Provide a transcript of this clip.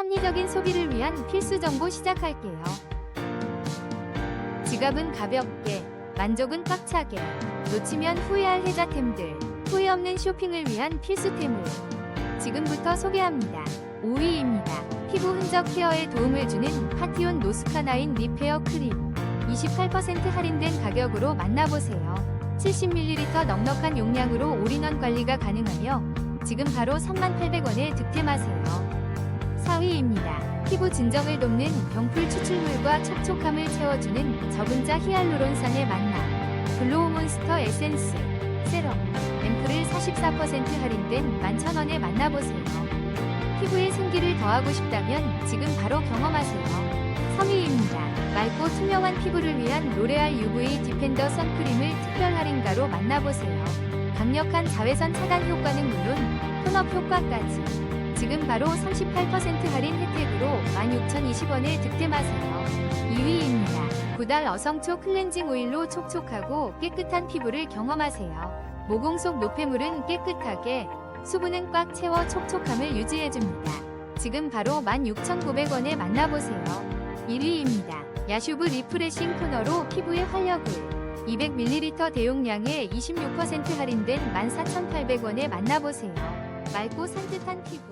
합리적인 소비를 위한 필수 정보 시작할게요. 지갑은 가볍게, 만족은 꽉 차게, 놓치면 후회할 혜자템들, 후회 없는 쇼핑을 위한 필수템을 지금부터 소개합니다. 5위입니다. 피부 흔적 케어에 도움을 주는 파티온 노스카나인 리페어 크림. 28% 할인된 가격으로 만나보세요. 70ml 넉넉한 용량으로 올인원 관리가 가능하며 지금 바로 3800원에 득템하세요. 4위입니다. 피부 진정을 돕는 병풀 추출물과 촉촉함을 채워주는 저분자 히알루론산의 만남. 블로우 몬스터 에센스, 세럼, 앰플을 44% 할인된 11,000원에 만나보세요. 피부에 생기를 더하고 싶다면 지금 바로 경험하세요. 3위입니다. 맑고 투명한 피부를 위한 로레알 UV 디펜더 선크림을 특별 할인가로 만나보세요. 강력한 자외선 차단 효과는 물론 톤업 효과까지. 지금 바로 38% 할인 혜택으로 16,020원에 득템하세요. 2위입니다. 구달 어성초 클렌징 오일로 촉촉하고 깨끗한 피부를 경험하세요. 모공 속 노폐물은 깨끗하게, 수분은 꽉 채워 촉촉함을 유지해줍니다. 지금 바로 16,900원에 만나보세요. 1위입니다. 야슈브 리프레싱 토너로 피부에 활력을 200ml 대용량에 26% 할인된 14,800원에 만나보세요. 맑고 산뜻한 피부